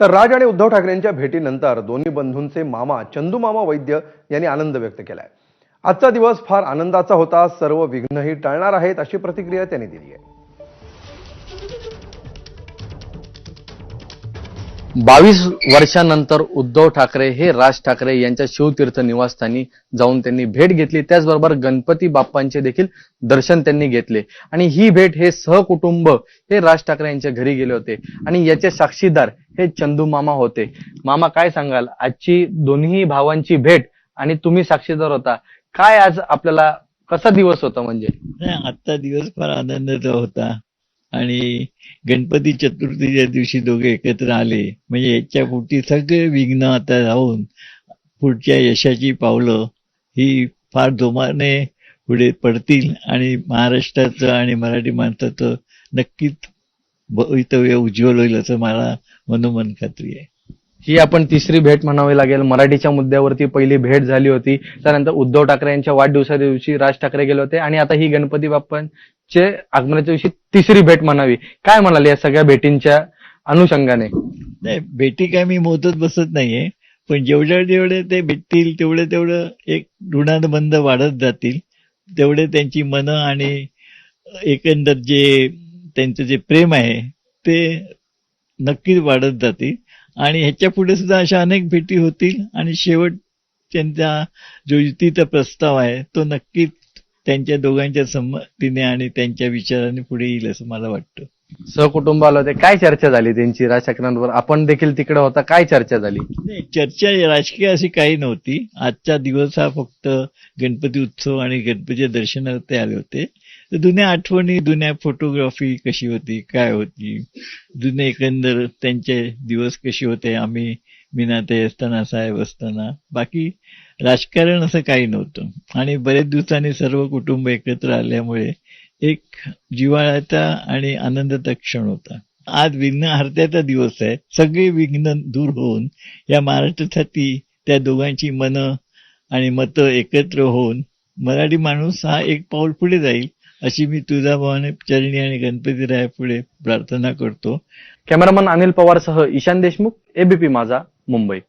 तर राज आणि उद्धव ठाकरेंच्या भेटीनंतर दोन्ही बंधूंचे मामा चंदू मामा वैद्य यांनी आनंद व्यक्त केलाय. आजचा दिवस फार आनंदाचा होता. सर्व विघ्नही टळणार आहेत अशी प्रतिक्रिया त्यांनी दिली आहे. बावीस वर्षानंतर उद्धव ठाकरे हे राज ठाकरे यांच्या शिवतीर्थ निवासस्थानी जाऊन त्यांनी भेट घेतली. त्याचबरोबर गणपती बाप्पांचे देखील दर्शन त्यांनी घेतले. आणि ही भेट हे सहकुटुंब हे राज ठाकरे यांच्या घरी गेले होते. आणि याचे साक्षीदार हे चंदू मामा होते. मामा काय सांगाल? आजची दोन्ही भावांची भेट आणि तुम्ही साक्षीदार होता. काय आज आपल्याला कसा दिवस होता म्हणजे? आजचा दिवस फार आनंदाचा होता. आणि गणपती चतुर्थीच्या दिवशी दोघे एकत्र आले. म्हणजे याच्या पुढची सगळे विघ्न आता राहून पुढच्या यशाची पावलं ही फार जोमाने पुढे पडतील आणि महाराष्ट्राचं आणि मराठी माणसाचं नक्कीच भवितव्य उज्ज्वल होईल असं मला मनोमन खात्री आहे. ही आपण तिसरी भेट म्हणावी लागेल. मराठीच्या मुद्द्यावरती पहिली भेट झाली होती. त्यानंतर उद्धव ठाकरे यांच्या वाढदिवसा दिवशी राज ठाकरे गेले होते. आणि आता ही गणपती बाप्पा चे आगमनाच्या दिवशी तिसरी भेट म्हणावी. काय म्हणाले या सगळ्या भेटींच्या अनुषंगाने? नाही भेटी काय मी मोजत बसत नाहीये पण जेवढे जेवढे ते भेटतील तेवढे तेवढं एक ऋणानुबंध वाढत जातील तेवढे त्यांची मन आणि एकंदर जे त्यांचं जे प्रेम आहे ते नक्कीच वाढत जातील. आणि ह्याच्या पुढे सुद्धा अशा अनेक भेटी होतील आणि शेवट त्यांचा जो युतीचा प्रस्ताव आहे तो नक्कीच त्यांच्या दोघांच्या संमतीने आणि त्यांच्या विचाराने पुढे येईल असं मला वाटतं. सहकुटुंब आलं होते काय चर्चा झाली त्यांची? राज ठाकरेंवर आपण देखील तिकडे होता काय चर्चा झाली? नाही चर्चा राजकीय अशी काही नव्हती. आजचा दिवस हा फक्त गणपती उत्सव आणि गणपतीच्या दर्शनाला ते आले होते. तर जुन्या आठवणी जुन्या फोटोग्राफी कशी होती काय होती? जुने एकंदर त्यांचे दिवस कसे होते? आम्ही मीनाते असताना साहेब असताना. बाकी राजकारण असं काही नव्हतं. आणि बरेच दिवसांनी सर्व कुटुंब एकत्र आल्यामुळे एक जिव्हाळ्याचा आणि आनंदाचा क्षण होता. आज विघ्न हरत्याचा दिवस आहे. सगळे विघ्न दूर होऊन या महाराष्ट्रासाठी त्या दोघांची मनं आणि मतं एकत्र होऊन मराठी माणूस हा एक पाऊल पुढे जाईल अशी मी तुळजाभवानी चरणी आणि गणपती राय पुढे प्रार्थना करतो. कॅमेरामन अनिल पवारसह ईशान देशमुख एबीपी माझा. मुंबई.